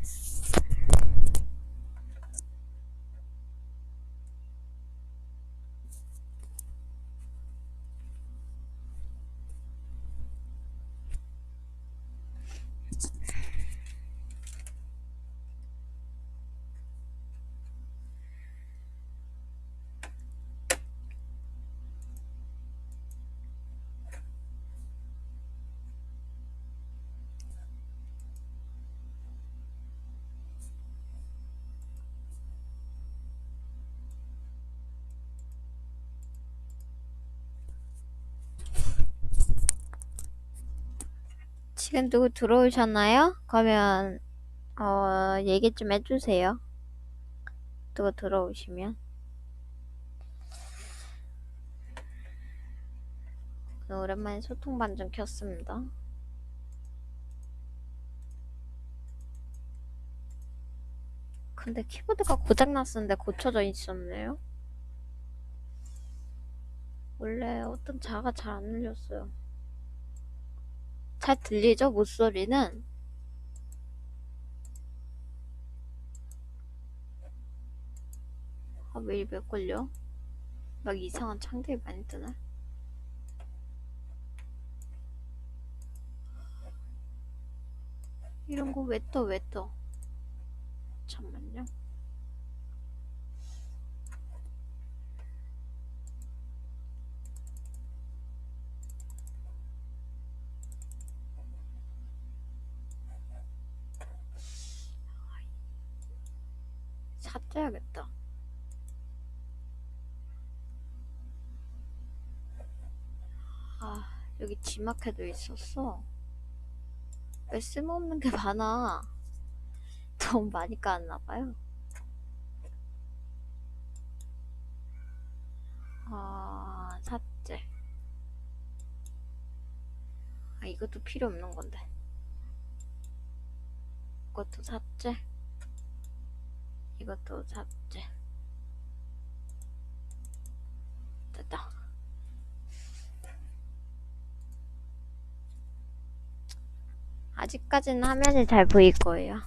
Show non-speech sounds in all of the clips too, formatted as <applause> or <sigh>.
Jesus. 지금 누구 들어오셨나요? 그러면 어 얘기 좀 해주세요. 누구 들어오시면 오랜만에 소통반 좀 켰습니다. 근데 키보드가 고장났었는데 고쳐져 있었네요. 원래 어떤 자가 잘안 울렸어요. 잘 들리죠? 목소리는? 아, 왜 이래 걸려? 막 이상한 창들이 많이 뜨네. 이런 거 왜 떠, 왜 떠? 잠만요. 삭제해야겠다. 아, 여기 지마켓도 있었어. 왜 쓸모없는 게 많아. <laughs> 너무 많이 까놨나봐요. 아, 삭제. 아, 이것도 필요 없는 건데. 이것도 삭제. 이것도 삭제. 됐다. 아직까지는 화면이 잘 보일 거예요.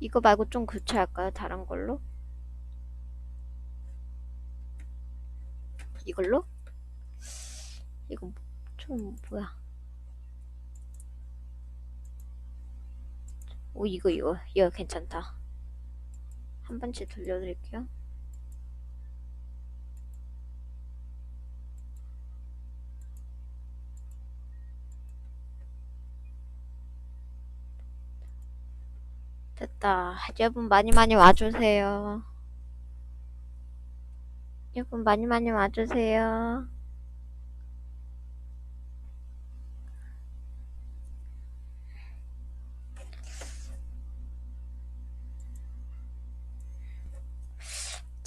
이거 말고 좀 교체할까요? 다른 걸로? 이걸로? 이거 좀 뭐야? 오 이거 이거 이거 괜찮다. 한 번씩 들려드릴게요. 됐다. 여러분 많이 많이 와주세요. 여러분 많이 많이 와주세요.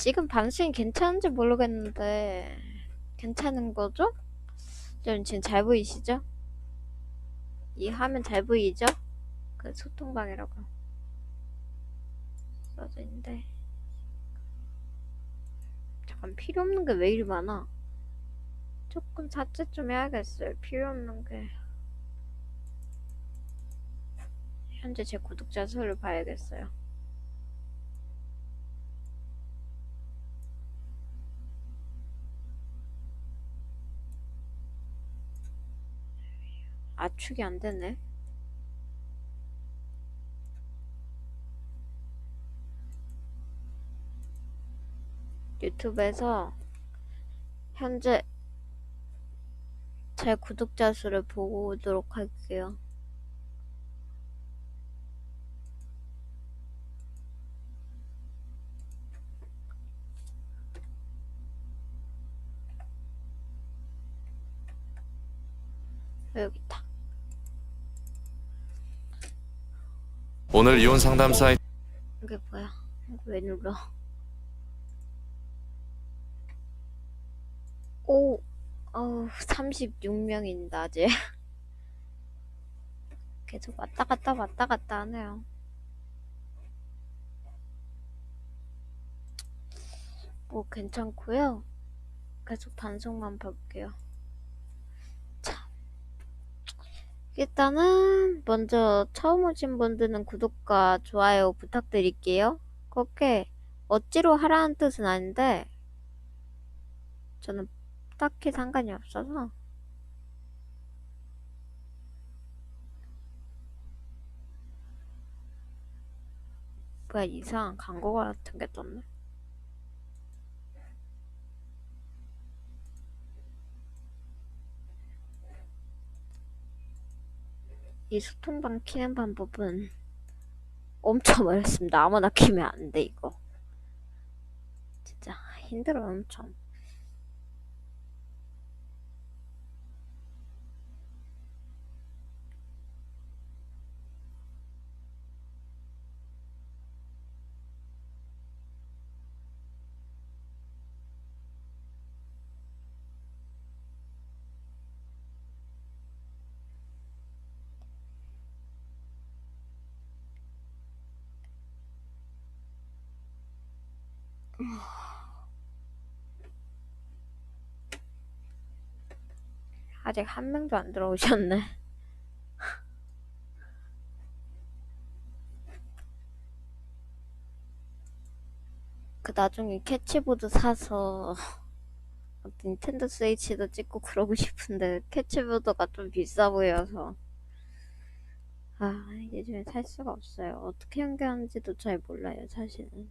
지금 방송이 괜찮은지 모르겠는데 괜찮은 거죠? 여러분 지금 잘 보이시죠? 이 화면 잘 보이죠? 그 소통방이라고 써져 있는데 잠깐 필요 없는 게 왜 이리 많아? 조금 삭제 좀 해야겠어요. 필요 없는 게 현재 제 구독자 수를 봐야겠어요. 압축이 안 되네. 유튜브에서 현재 제 구독자 수를 보도록 할게요. 여기 있다. 오늘 이혼 상담 사이트 이게 뭐야? 이거 왜 눌러? 오, 어우, 36명인다, 아직. <laughs> 계속 왔다 갔다 왔다 갔다 하네요. 뭐 괜찮고요. 계속 단속만 볼게요. 일단은 먼저 처음 오신 분들은 구독과 좋아요 부탁드릴게요. 그렇게 억지로 하라는 뜻은 아닌데 저는 딱히 상관이 없어서 뭐야 이상한 광고 같은 게 떴네. 이 소통방 키는 방법은 엄청 어렵습니다. 아무나 키면 안 돼, 이거. 진짜 힘들어, 엄청. 아직 한 명도 안 들어오셨네. 그 나중에 캐치보드 사서 닌텐도 스위치도 찍고 그러고 싶은데 캐치보드가 좀 비싸 보여서 아 요즘에 살 수가 없어요. 어떻게 연결하는지도 잘 몰라요, 사실은.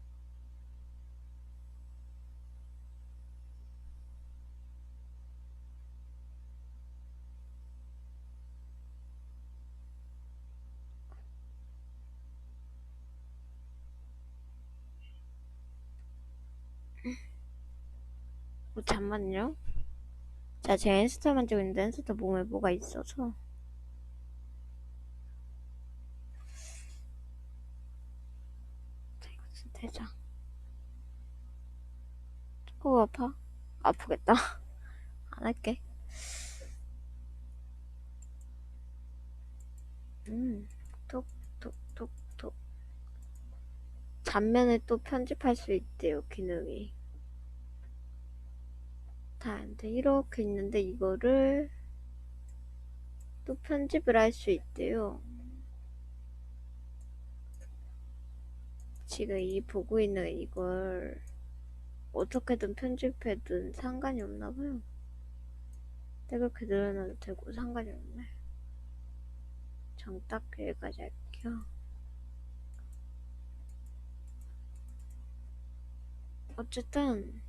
어, 잠만요. 자, 제가 인스타 만지고 있는데 인스타 몸에 뭐가 있어서. 자, 진짜 대장. 조금 아파? 아프겠다. <laughs> 안 할게. 음, 톡, 톡, 톡, 톡. 잔면에 또 편집할 수 있대요, 기능이. 다안 돼. 이렇게 있는데 이거를 또 편집을 할 수 있대요. 지금 이 보고 있는 이걸 어떻게든 편집해든 상관이 없나 봐요. 내가 그렇게 늘어나도 되고 상관이 없네. 정딱 여기까지 할게요. 어쨌든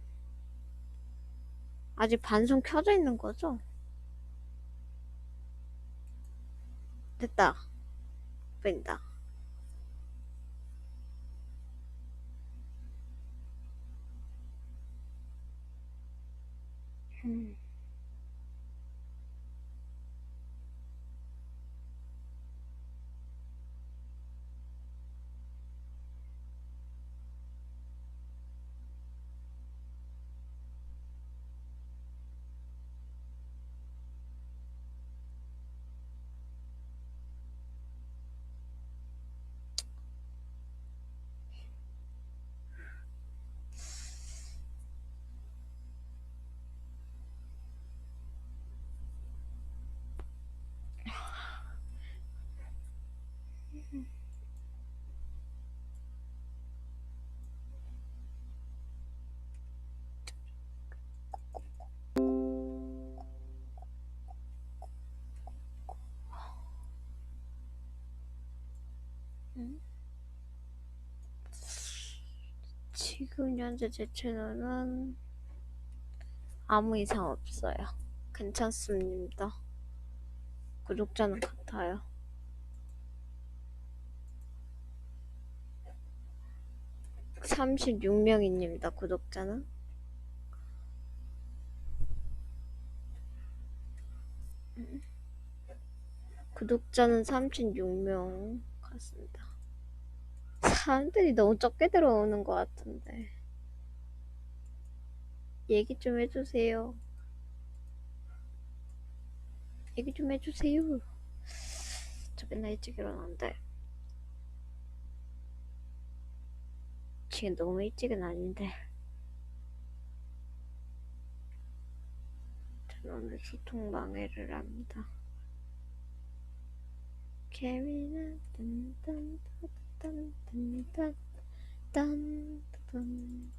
아직 반송 켜져 있는 거죠? 됐다. 보인다. 음. 지금 현재 제 채널은 아무 이상 없어요. 괜찮습니다. 구독자는 같아요. 삼십육 명입니다. 구독자는. 음. 구독자는 36명 같습니다. 사람들이 너무 적게 들어오는 것 같은데. 얘기 좀 해주세요. 얘기 좀 해주세요. 저 맨날 일찍 일어나는데 지금 너무 일찍은 아닌데 저는 오늘 소통 방해를 합니다. 개미는 딴딴딴 딴딴딴딴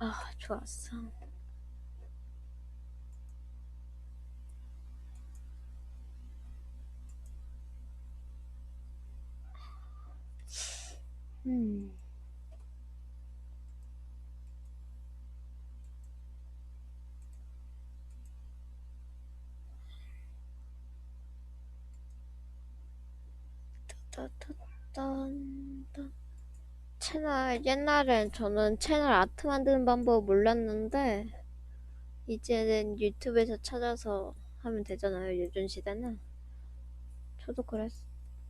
아 좋았어. 음. 따따따딴 채널 옛날엔 저는 채널 아트 만드는 방법 몰랐는데 이제는 유튜브에서 찾아서 하면 되잖아요 요즘 시대는 저도 그랬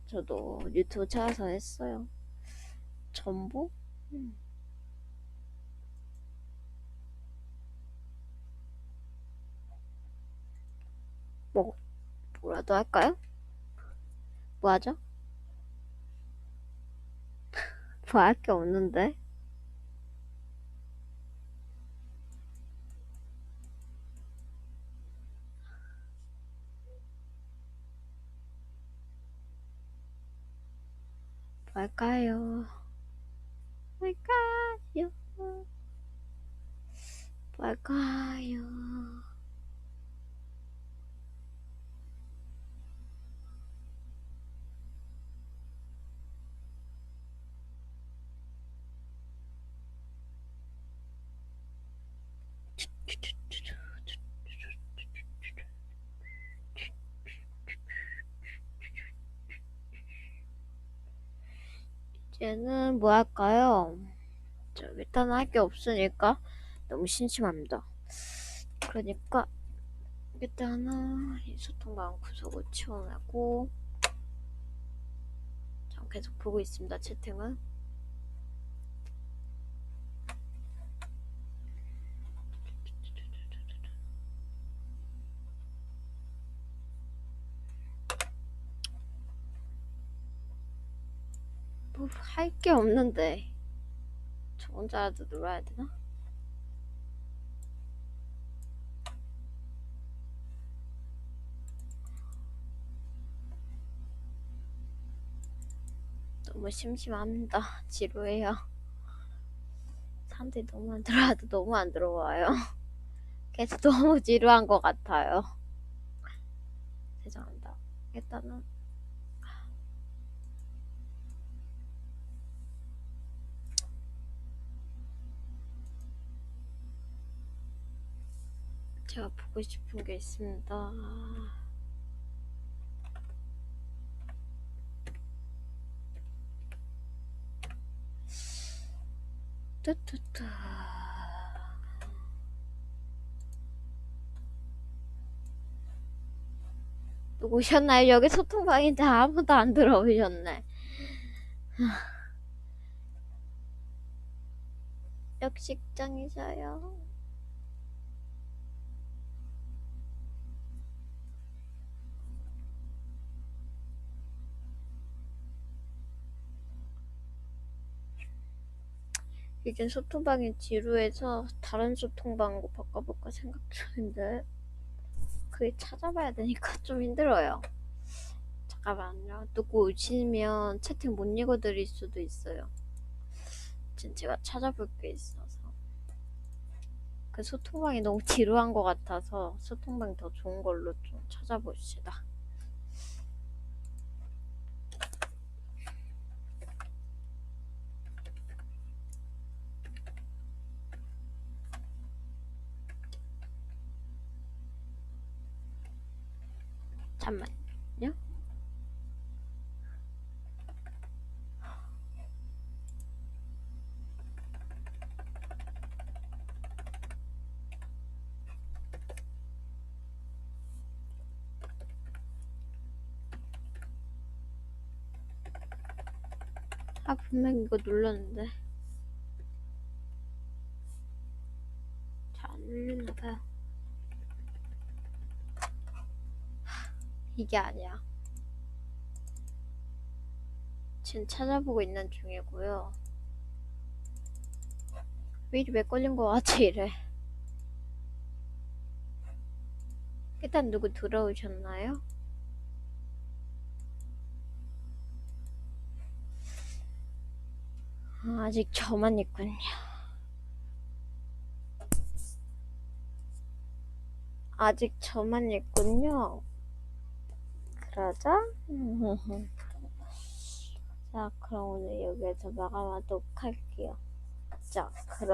저도 유튜브 찾아서 했어요 전보? 음. 뭐 뭐라도 할까요? 뭐 하죠? 뭐할게 없는데 뭐 할까요? 뭐 할까요? 뭐 할까요? 이제는 뭐 할까요? 저 일단 할 게 없으니까 너무 심심합니다. 그러니까 일단은 이 소통방 구석을 치워내고 전 계속 보고 있습니다. 채팅은 뭐 할 게 없는데 저 혼자라도 놀아야 되나? 너무 심심합니다. 지루해요. 사람들이 너무 안 들어와도 너무 안 들어와요. <laughs> 계속 너무 지루한 것 같아요. 죄송합니다. 일단은 제가 보고 싶은 게 있습니다. 뚜뚜뚜. 누구 오셨나요? 여기 소통방인데 아무도 안 들어오셨네. 역식장이셔요. 이제 소통방이 지루해서 다른 소통방으로 바꿔볼까 생각 중인데 그게 찾아봐야 되니까 <laughs> 좀 힘들어요. 잠깐만요. 누구 오시면 채팅 못 읽어드릴 수도 있어요. 지금 제가 찾아볼 게 있어서 그 소통방이 너무 <laughs> 지루한 것 같아서 소통방이 더 좋은 걸로 좀 찾아봅시다. 잠만요. 아 분명 이거 눌렀는데 이게 아니야. 지금 찾아보고 있는 중이고요. 왜 이리 왜 걸린 거 같지 이래. 일단 누구 들어오셨나요? 아, 아직 저만 있군요. 아직 저만 있군요. 그러자. <laughs> 자, 그럼 오늘 여기에서 마감하도록 할게요. 자, 그럼.